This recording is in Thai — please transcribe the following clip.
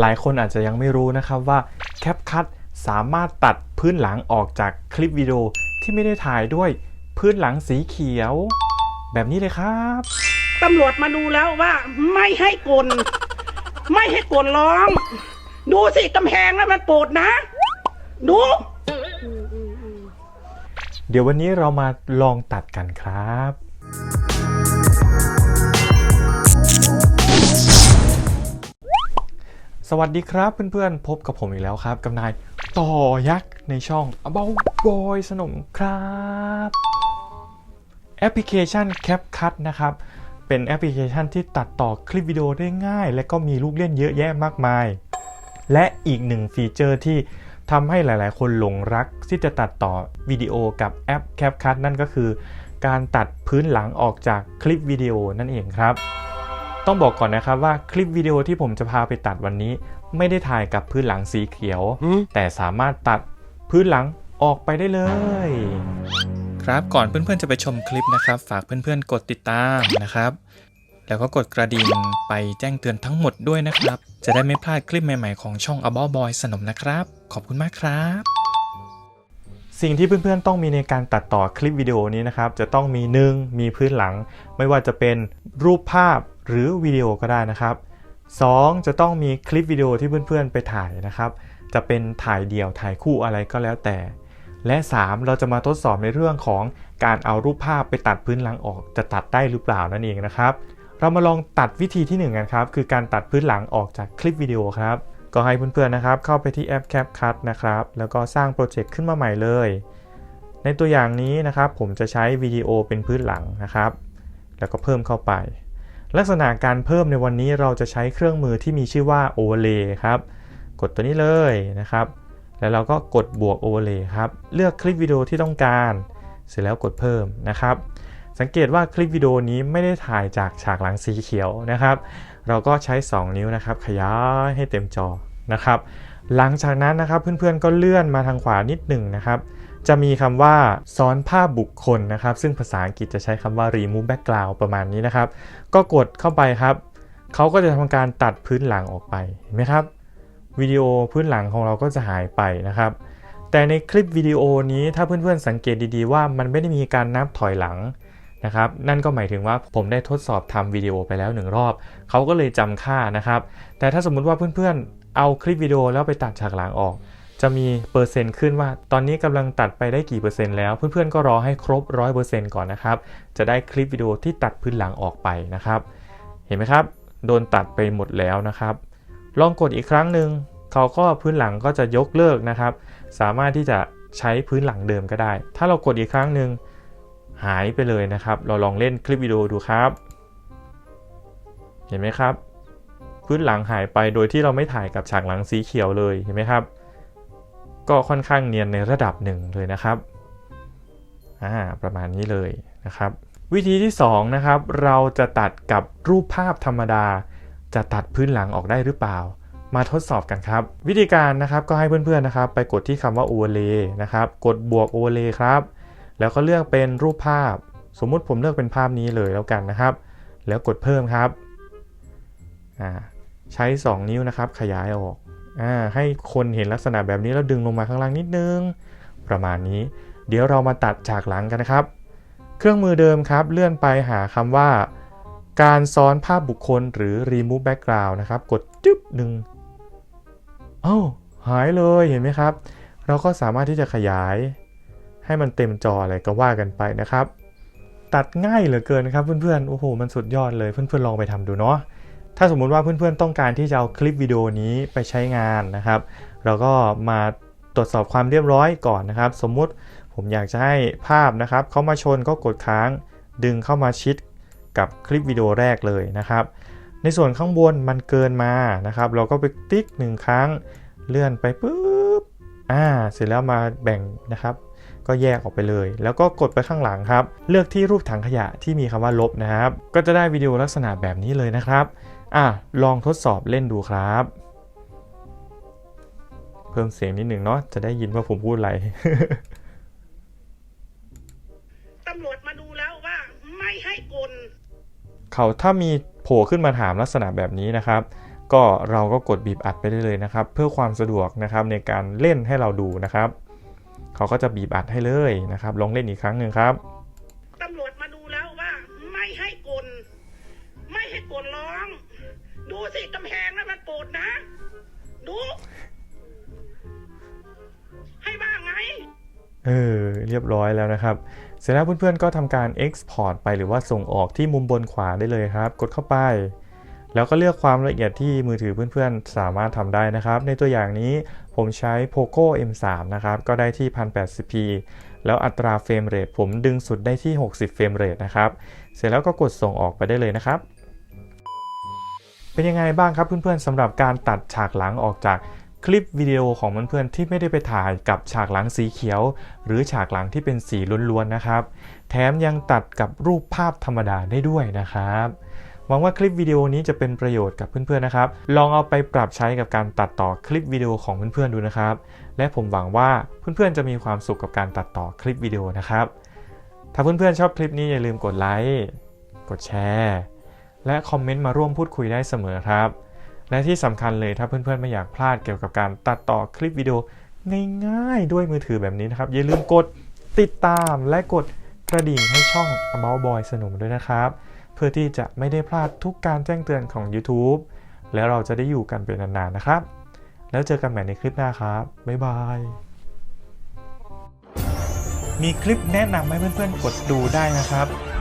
หลายคนอาจจะยังไม่รู้นะครับว่า CapCut สามารถตัดพื้นหลังออกจากคลิปวิดีโอที่ไม่ได้ถ่ายด้วยพื้นหลังสีเขียว แบบนี้เลยครับตำรวจมาดูแล้วว่าไม่ให้กลไม่ให้กลร้อง ดูสิกำแพงแล้วมันโปรดนะ ดู เดี๋ยววันนี้เรามาลองตัดกันครับ สวัสดีครับเพื่อนๆ พบกับผมอีกแล้วครับกับนายต่อยักษ์ในช่อง About Boy สนมครับ แอปพลิเคชัน CapCut นะครับ เป็นแอปพลิเคชันที่ตัดต่อคลิปวิดีโอได้ง่าย และก็มีลูกเล่นเยอะแยะมากมาย และอีกหนึ่งฟีเจอร์ที่ทำให้หลายๆ คนหลงรักที่จะตัดต่อวิดีโอกับแอป CapCut นั่นก็คือ การตัดพื้นหลังออกจากคลิปวิดีโอนั่นเองครับ ต้องบอกก่อนนะครับว่าคลิปวิดีโอที่ผมจะพาไปตัดวันนี้ ไม่ได้ถ่ายกับพื้นหลังสีเขียว แต่สามารถตัดพื้นหลังออกไปได้เลย ครับก่อนเพื่อนๆจะไปชมคลิปนะครับ ฝากเพื่อนๆกดติดตามนะครับ แล้วก็กดกระดิ่งไปแจ้งเตือนทั้งหมดด้วยนะครับ จะได้ไม่พลาดคลิปใหม่ๆของช่อง About Boy สนมนะครับ ขอบคุณมากครับสิ่งที่เพื่อนๆต้องมีในการตัดต่อคลิปวิดีโอนี้นะครับ จะต้องมี 1. มีพื้นหลัง ไม่ว่าจะเป็นรูปภาพ หรือวิดีโอก็ได้นะครับ 2. จะต้องมีคลิปวิดีโอที่เพื่อนๆ ไปถ่ายนะครับ จะเป็นถ่ายเดี่ยวถ่ายคู่อะไรก็แล้วแต่ และ 3. เราจะมาทดสอบในเรื่องของการเอารูปภาพไปตัดพื้นหลังออก จะตัดได้หรือเปล่านั่นเองนะครับ เรามาลองตัดวิธีที่1กันครับ คือการตัดพื้นหลังออกจากคลิปวิดีโอครับ ก็ให้เพื่อนๆนะครับ เข้าไปที่แอป CapCut นะครับ แล้วก็สร้างโปรเจกต์ขึ้นมาใหม่เลย ในตัวอย่างนี้นะครับ ผมจะใช้วิดีโอเป็นพื้นหลังนะครับ แล้วก็เพิ่มเข้าไป ลักษณะการเพิ่มในวันนี้เราจะใช้เครื่องมือที่มีชื่อว่า Overlay ครับ กดตัวนี้เลยนะครับ แล้วเราก็กดบวก Overlay ครับ เลือกคลิปวิดีโอที่ต้องการ เสร็จแล้วกดเพิ่มนะครับ สังเกตว่าคลิปวิดีโอนี้ไม่ได้ถ่ายจากฉากหลังสีเขียวนะครับ เราก็ใช้ 2 นิ้วนะครับ ขยายให้เต็มจอนะครับ หลังจากนั้นนะครับเพื่อนๆก็เลื่อนมาทางขวานิดหนึ่งนะครับ จะมีคำว่าซ้อนภาพบุคคลนะครับ ซึ่งภาษาอังกฤษจะใช้คำว่า remove background ประมาณนี้นะครับ ก็กดเข้าไปครับ เขาก็จะทำการตัดพื้นหลังออกไป เห็นไหมครับ วิดีโอพื้นหลังของเราก็จะหายไปนะครับ แต่ในคลิปวิดีโอนี้ถ้าเพื่อนๆสังเกตดีๆว่ามันไม่ได้มีการนับถอยหลังนะครับ นั่นก็หมายถึงว่าผมได้ทดสอบทำวิดีโอไปแล้วหนึ่งรอบ เขาก็เลยจำค่านะครับ แต่ถ้าสมมุติว่าเพื่อนๆเอาคลิปวิดีโอแล้วไปตัดฉากหลังออก จะมีเปอร์เซ็นต์ขึ้นว่า ตอนนี้กำลังตัดไปได้กี่เปอร์เซ็นต์แล้ว เพื่อนๆก็รอให้ครบ 100%ก่อนนะครับ จะได้คลิปวิดีโอที่ตัดพื้นหลังออกไปนะครับ เห็นไหมครับ โดนตัดไปหมดแล้วนะครับ ลองกดอีกครั้งหนึ่งเขาก็พื้นหลังก็จะยกเลิกนะครับ สามารถที่จะใช้พื้นหลังเดิมก็ได้ ถ้าเรากดอีกครั้งหนึ่งหายไปเลยนะครับ เราลองเล่นคลิปวิดีโอดูครับ เห็นไหมครับ พื้นหลังหายไปโดยที่เราไม่ถ่ายกับฉากหลังสีเขียวเลย เห็นไหมครับ ก็ค่อนข้างเนียนในระดับหนึ่งเลยนะครับอ่าประมาณนี้เลยนะครับ วิธีที่2นะครับเราจะตัดกับรูปภาพธรรมดา จะตัดพื้นหลังออกได้หรือเปล่า มาทดสอบกันครับ วิธีการนะครับก็ให้เพื่อนๆนะครับ ไปกดที่คำว่า overlay นะครับกดบวก overlay ครับ แล้วก็เลือกเป็นรูปภาพ สมมุติผมเลือกเป็นภาพนี้เลยแล้วกันนะครับ แล้วกดเพิ่มครับอ่าใช้ 2 นิ้วนะครับขยายออก ให้คนเห็นลักษณะแบบนี้แล้วดึงลงมาข้างล่างนิดนึง ประมาณนี้ เดี๋ยวเรามาตัดฉากหลังกันนะครับ เครื่องมือเดิมครับ เลื่อนไปหาคำว่า การซ้อนภาพบุคคลหรือ remove background นะครับ กดจึ๊บหนึ่งเอ้าหายเลยเห็นไหมครับ เราก็สามารถที่จะขยาย ให้มันเต็มจออะไรก็ว่ากันไปนะครับ ตัดง่ายเหลือเกินนะครับเพื่อนๆโอ้โหมันสุดยอดเลยเพื่อนๆลองไปทำดูเนาะ ถ้าสมมุติว่าเพื่อนๆต้องการที่จะเอาคลิปวิดีโอนี้ไปใช้งานนะครับ เราก็มาตรวจสอบความเรียบร้อยก่อนนะครับ สมมุติผมอยากจะให้ภาพนะครับเขามาชนก็กดค้างดึงเข้ามาชิดกับคลิปวิดีโอแรกเลยนะครับ ในส่วนข้างบนมันเกินมานะครับ เราก็ไปติ๊กหนึ่งครั้งเลื่อนไปปุ๊บอ่าเสร็จแล้วมาแบ่งนะครับ ก็แยกออกไปเลย แล้วก็กดไปข้างหลังครับ เลือกที่รูปถังขยะที่มีคำว่าลบนะครับ ก็จะได้วิดีโอลักษณะแบบนี้เลยนะครับ อะลองทดสอบเล่นดูครับ เพิ่มเสียงนิดหนึ่งเนาะจะได้ยินว่าผมพูดอะไร ตำรวจมาดูแล้วว่า ไม่ให้กลเขาถ้ามีโผล่ขึ้นมาถามลักษณะแบบนี้นะครับ ก็เราก็กดบีบอัดไปได้เลยนะครับ เพื่อความสะดวกนะครับในการเล่นให้เราดูนะครับ เขาก็จะบีบอัดให้เลยนะครับ ลองเล่นอีกครั้งหนึ่งครับตำรวจมาดูแล้วว่า ไม่ให้กลไม่ให้กลร้อง ดูสิกำแพงนั้นมันโปดนะ ดู ให้บ้างไง เออ เรียบร้อยแล้วนะครับ เสร็จแล้วเพื่อนๆก็ทำการ Export ไปหรือว่าส่งออกที่มุมบนขวาได้เลยครับ กดเข้าไป แล้วก็เลือกความละเอียดที่มือถือเพื่อนๆ สามารถทำได้นะครับ ในตัวอย่างนี้ผมใช้ Poco M3 นะครับ ก็ได้ที่ 1080p แล้วอัตราเฟรมเรทผมดึงสุดได้ที่ 60 เฟรมเรทนะครับ เสร็จแล้วก็กดส่งออกไปได้เลยนะครับ เป็นยังไงบ้างครับเพื่อนๆสำหรับการตัดฉากหลังออกจากคลิปวิดีโอของเพื่อนๆที่ไม่ได้ไปถ่ายกับฉากหลังสีเขียว หรือฉากหลังที่เป็นสีล้วนๆนะครับ แถมยังตัดกับรูปภาพธรรมดาได้ด้วยนะครับหวังว่าคลิปวิดีโอนี้จะเป็นประโยชน์กับเพื่อนๆนะครับ ลองเอาไปปรับใช้กับการตัดต่อคลิปวิดีโอของเพื่อนๆดูนะครับ และผมหวังว่าเพื่อนๆจะมีความสุขกับการตัดต่อคลิปวิดีโอนะครับ ถ้าเพื่อนๆชอบคลิปนี้อย่าลืมกดไลค์ กดแชร์ และคอมเมนต์มาร่วมพูดคุยได้เสมอครับ และที่สำคัญเลยถ้าเพื่อนๆไม่อยากพลาดเกี่ยวกับการตัดต่อคลิปวิดีโอง่ายๆด้วยมือถือแบบนี้นะครับ อย่าลืมกดติดตามและกดกระดิ่งให้ช่อง About Boy สนุกด้วยนะครับ เพื่อที่จะไม่ได้พลาดทุกการแจ้งเตือนของ YouTube แล้วเราจะได้อยู่กันเป็นนานๆนะครับ แล้วเจอกันใหม่ในคลิปหน้าครับ บ๊ายบาย มีคลิปแนะนำให้เพื่อนๆกดดูได้นะครับ